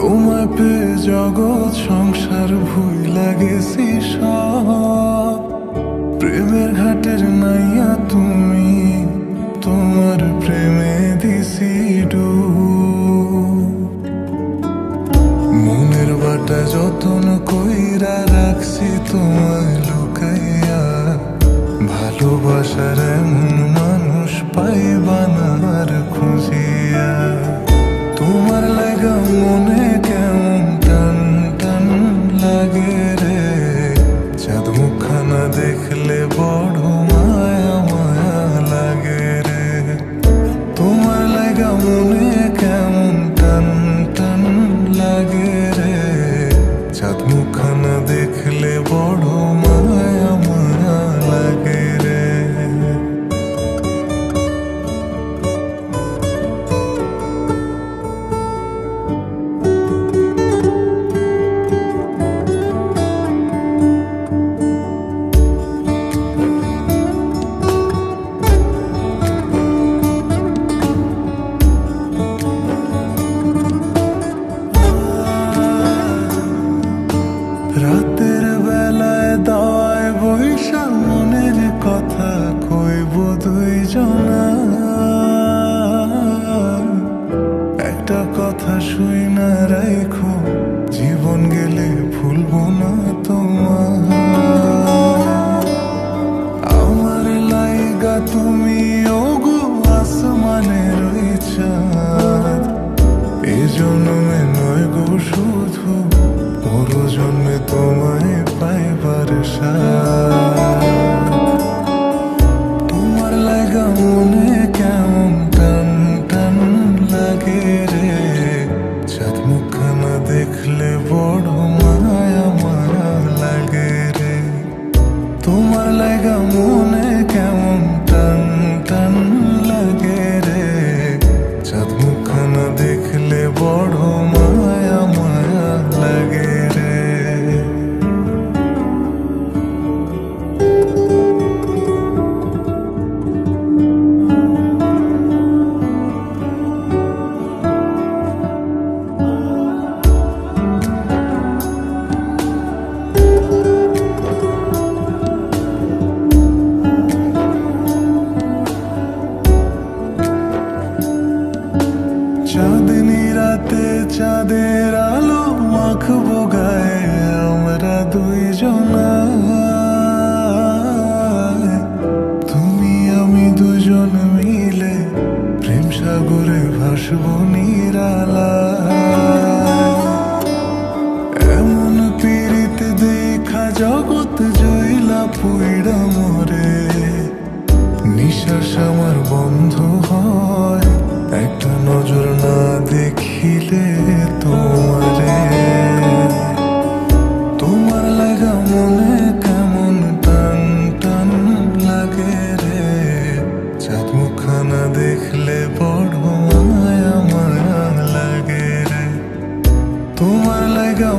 তোমার পে জগৎ সংসার ভুই লাগেছি সব। প্রেমের ঘাটের নাইয়া তুমি, তোমার প্রেমে দিছি ডু মনের বাটা যতন কইরা রাখছি তোমায় লুকাইয়া, ভালোবাসার এমন মানুষ পাইবা না। কথা শুই না রাইখ চাঁদনি রাতে চাঁদের আলো মাখবো গায়ে মুখানা দেখলে বড় মায়া মায়া লাগে রে। তোমার লাগা